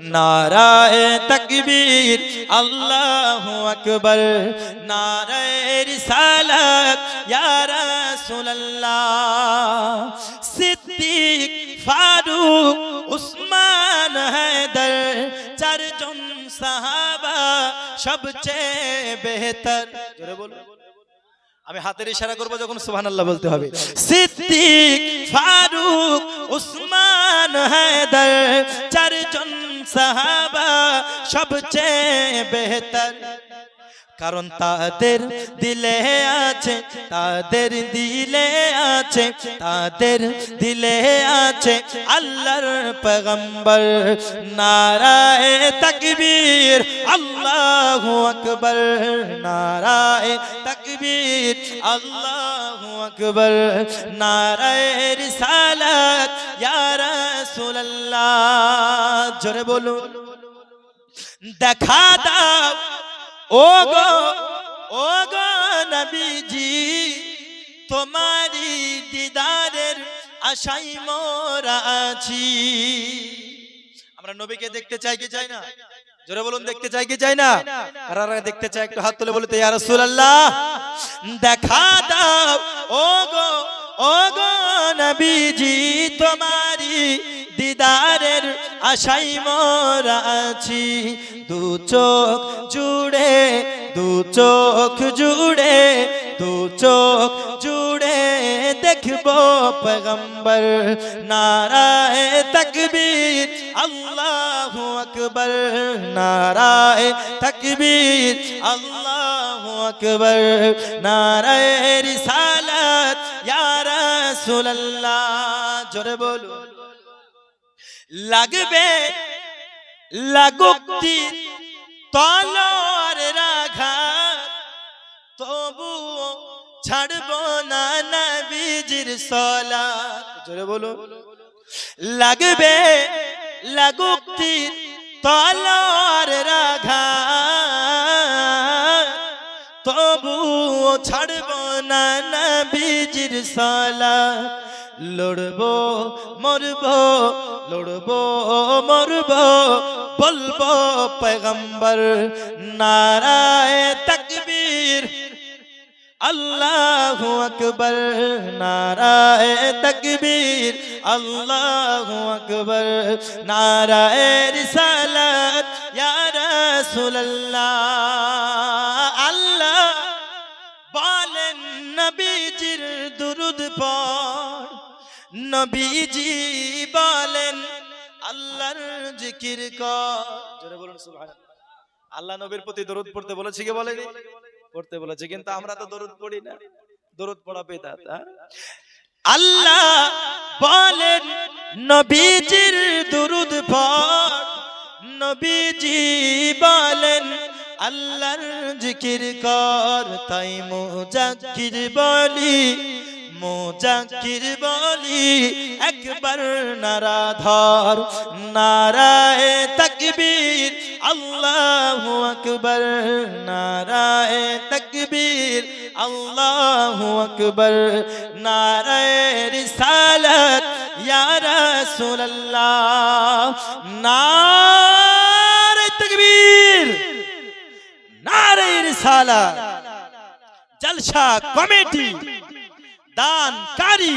নারায় তকবীর, আল্লাহু আকবার। নারায় রিসালাত, ইয়া রাসূলুল্লাহ। সিদ্দিক ফারুক উসমান হায়দার, চারজন সাহাবা সবচেয়ে বেহতর। জোরে বলো আমি হাতের ইশারা করব যখন সুবহানাল্লাহ বলতে হবে। সিদ্দিক ফারুক উসমান হায়দার, চারজন সাহাবা সবচেয়ে বেহতর। কারণ তাদের দিলে আছে, তাদের দিলে আছে, তাদের দিলে আছে আল্লাহর পয়গম্বর। নারায়ে তাকবীর, আল্লাহু আকবার। নারায়ে তাকবীর, আল্লাহু আকবার। নারায়ে রিসালাত, ইয়া রাসূলুল্লাহ। জোরে বলুন। দেখা দাও। ও গো ও গো নবীজি তোমারি দিদারের আশাই মোরা আছি। আমরা নবীকে দেখতে চাই কি চাই না? জোরে বলুন, দেখতে চাই কি চাই না? কারা দেখতে চাই একটু হাত তুলে বলতে ইয়া রাসূলুল্লাহ। দেখা দাও। ও গো ও গো নবীজি তোমারি দিদারের আশাই মোরা আছি। দু চোখ জুড়ে, দু চোখ জুড়ে, দু চোখ জুড়ে দেখব পয়গম্বর। নারায় তকবীর, আল্লাহু আকবার। নারায় তকবীর, আল্লাহু আকবার। নারায় রিসালাত, ইয়া রাসূলুল্লাহ। জোরে বলুন। লাগবে লাগুক্তি তলোয়ার রাঘাত। তবুও ছাড়ব না নবীজির সলাত। জোরে বলো। লাগবে লাগুক্তি তলোয়ার রাঘাত। তবুও ছাড়ব না নবীজির সলাত। লড়বো, মরবো লড়বো, মরবো, বলব পয়গম্বর নারায় তকবীর। আল্লাহু আকবার, নারায় তকবীর। আল্লাহু আকবার, নারায় রিসালাত। ইয়া রাসূলুল্লাহ, আল্লাহ বলেন নবীজির দুরুদ পড় নবীজি বলেন আল্লাহর জিকির কর। জোরে বলুন সুবহানাল্লাহ। আল্লাহ নবীর প্রতি দরুদ পড়তে বলেছে কি বলেনি? পড়তে বলেছে কিন্তু আমরা তো দরুদ পড়ি না। দরুদ পড়া বেদাত হ্যাঁ? আল্লাহ বলেন নবীজির দুরুদ পড়। নবীজি বলেন আল্লাহর জিকির কর তাই মুজাক্কির বলি। মুজাক্কির বলি, একবার নারাধর, নারায় তকবীর, আল্লাহু আকবার, নারায় তকবীর, আল্লাহু আকবার, নারায় রিসালাত, ইয়া রাসূলুল্লাহ, নারায় তকবীর, নারায় রিসালাত, জলসা কমিটি। দানকারী।